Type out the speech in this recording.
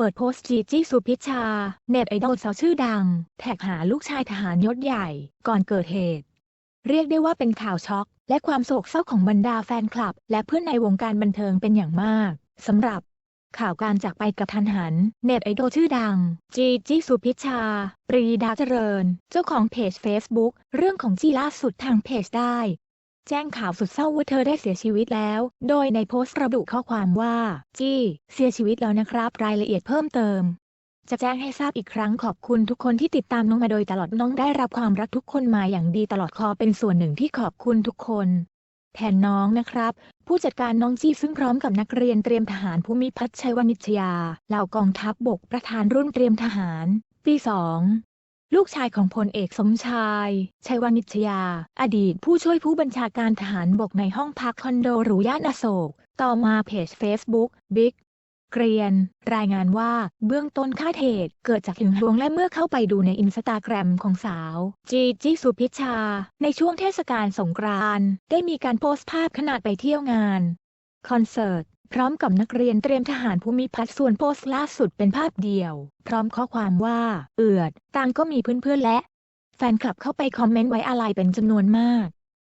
เปิดโพสต์จีจี้สุพิชา เน็ตไอดอลสาวชื่อดัง แท็กหาลูกชายทหารยศใหญ่ ก่อนเกิดเหตุ เรียกได้ว่าเป็นข่าวช็อก และความโศกเศร้าของบรรดาแฟนคลับ และเพื่อนในวงการบันเทิงเป็นอย่างมากสำหรับข่าวการจากไปกับทันหัน เน็ตไอดอลชื่อดัง จีจี้สุพิชชา ปรีดาเจริญ เจ้าของเพจ Facebook เรื่องของจีล่าสุดทางเพจได้ แจ้งข่าวสุดเศร้าว่าเธอได้เสียชีวิตแล้ว โดยในโพสต์ระบุข้อความว่า จี้เสียชีวิตแล้วนะครับ รายละเอียดเพิ่มเติม จะแจ้งให้ทราบอีกครั้งขอบคุณทุกคนที่ติดตามน้องมาโดยตลอดน้องได้รับความรักทุกคนมาอย่างดีตลอดคอเป็นส่วนหนึ่งที่ขอบคุณทุกคนแทนน้องนะครับ ผู้จัดการน้องจี้ซึ่งพร้อมกับนักเรียนเตรียมทหารภูมิพัฒน์ชัยวณิชยาเหล่ากองทัพบบกประธานรุ่นเตรียมทหาร ปีสอง ลูกชายของพลเอกสมชาย ชัยวณิชยา อดีตผู้ช่วยผู้บัญชาการทหารบกในห้องพักคอนโดหรูย่านอโศก ต่อมาเพจ Facebook บิ๊กเกรียน รายงานว่าเบื้องต้นค่าเหตุเกิดจากหึงหวงและเมื่อเข้าไปดูในอินสตาแกรมของสาว จีจีสุพิชชาในช่วงเทศกาลสงกรานต์ได้มีการโพสต์ภาพขณะไปเที่ยวงาน คอนเสิร์ต พร้อมกับนักเรียนเตรียมทหารภูมิพัฒน์ส่วนโพสต์ล่าสุดเป็นภาพเดียว พร้อมข้อความว่า เอือดต่างก็มีเพื่อนๆและ แฟนคลับเข้าไปคอมเมนต์ไว้อาลัยเป็นจำนวนมาก